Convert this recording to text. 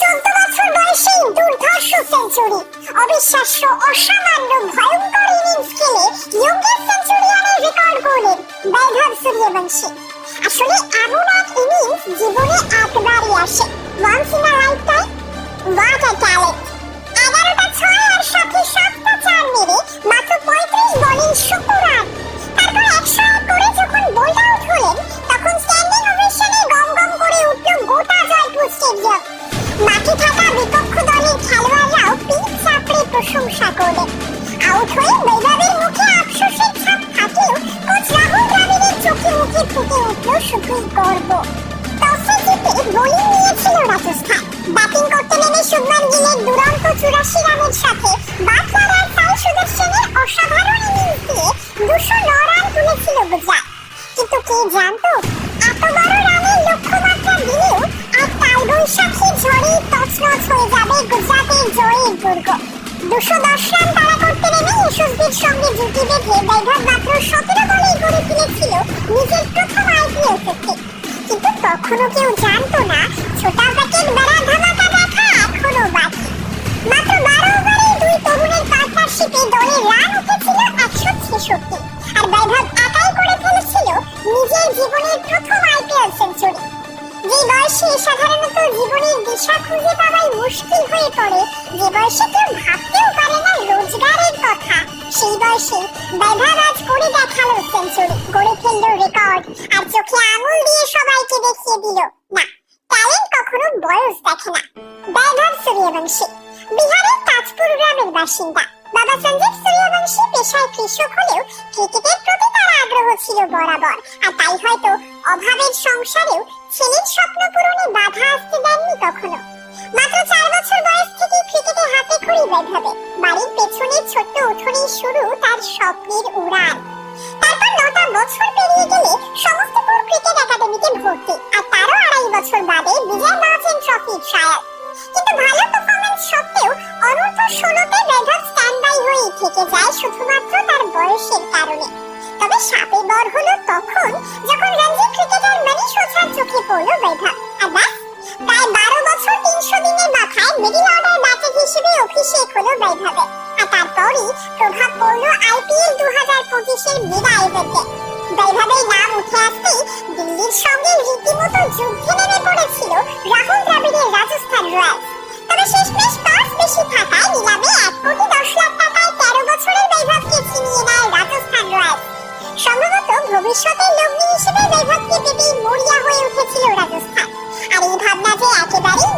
চোদ্দ বছর বয়সে দুর্ধর্ষ সেঞ্চুরি, অবিশ্বাস্য, অসামান্য, ভয়ঙ্কর ইনিংস খেলে ইয়ংগেস্ট সেঞ্চুরিয়ানের রেকর্ড গড়লেন বৈভব সূর্যবংশী। আসলে এমন এক ইনিংস জীবনে একবারই আসে। Once in a lifetime what a talent থাকা বিপক্ষ দলের খেলোয়াড়রাও পিচ চাপড়ে প্রশংসা করলেন। আউট হয়ে বৈভবের মুখে আফসোসের ছাপ থাকলেও কোচ রাহুল দ্রাবিড়ের চোখে মুখে ফুটে উঠল শুধুই গর্ব। টসে জিতে বোলিং নিয়েছিল রাজস্থান। ব্যাটিং করতে নেমে শুভমান গিলের দুরন্ত চুরাশি রানের সাথে বাটলার আর সাই সুদর্শনের অসাধারণ ইনিংস দিয়ে দুশো ন রান তুলেছিল গুজরাট। কিন্তু কে জানতো কালবৈশাখী ঝড়ে তছনছ হয়ে যাবে গুজরাটের জয়ের দুর্গ। দুশো দশ রান তারা করতে নেমে যশস্বীর সঙ্গে জুটি বেঁধে বৈভব মাত্র সতেরো বলেই করে ফেলেছিল নিজের প্রথম আইপিএল থেকে কিন্তু তখনও কেউ জানতো না ছোটা প্যাকেট বড়া ধামাকা দেখা এখনও বাকি। মাত্র বারো ওভারে দুই তরুণের পার্টনারশিপে দলের রান উঠেছিল একশো ছেষট্টি। আর বৈভব একাই করে ফেলেছিল নিজের জীবনের জীবনের খুঁজে পাওয়াই মুশকিল হয়ে পড়ে। যে বয়সে কেউ ভাবতেও পারে না রোজগারের কথা। সেই বয়সে বৈভব করে দেখাল সেঞ্চুরি গড়ে ফেলল রেকর্ড আর চোখে আঙুল দিয়ে সবাইকে দেখিয়ে দিল, না ট্যালেন্ট কখনো বয়স দেখে না। বৈভব সূর্যবংশী, বিহারের তাজপুর গ্রামের বাসিন্দা। বাবা সঞ্জীব সূর্যবংশী পেশায় কৃষক হলেও ক্রিকেটের প্রতি তার আগ্রহ ছিল বরাবর। আর তাই হয়তো অভাবের সংসারেও ছেলের স্বপ্ন কখনো মাত্র চার বছর বয়স থেকে ক্রিকেটে হাতে খড়ি বৈভবে বাড়ির পেছনে ছোট্ট উঠোনেই শুরু তার স্বপ্নের উড়ান। তারপর নটা বছর পেরিয়ে গেলে সমস্তপুর ক্রিকেট একাডেমিতে ভর্তি, আর তারও আড়াই বছর বাদে বিজয় মহাজেন ট্রফি ট্রায়াল কিন্তু ভালো পারফরমেন্স সত্ত্বেও অনূর্ধ্ব ষোলোতে বৈভব স্ট্যান্ড বাই হয়েই থেকে যায় শুধুমাত্র তার বয়সের কারণে। তবে সাপে বর হলো তখন যখন রঞ্জি ক্রিকেটার মনীষ ওঝার চোখে পড়ল বৈভব আর ব্যাস, প্রায় তিনশো দিনের মাথায় মিডিল অর্ডার ব্যাটার হিসেবে অভিষেক হলো বৈভবে। আর তারপরই প্রভাব পড়ল আইপিএল দু হাজার পঁচিশের বিদায় ইভেন্টে বৈভবের নাম উঠে আসতেই দিল্লির সঙ্গে রীতিমতো যুদ্ধে নেমে পড়েছিল রাহুল দ্রাবিড়ের রাজস্থান রয়্যালস। তবে শেষমেশ পাঁচ বেশি থাকায় নিলামে এক কোটি দশ লাখ টাকায় তেরো বছরের বৈভবকে ছিনিয়ে নেয় রাজস্থান রয়্যালস। সম্ভবত ভবিষ্যতের লগ্নি হিসেবে বৈভবকে পেতেই মরিয়া হয়ে উঠেছিল রাজস্থান। আর এই ভাবনা যে একেবারেই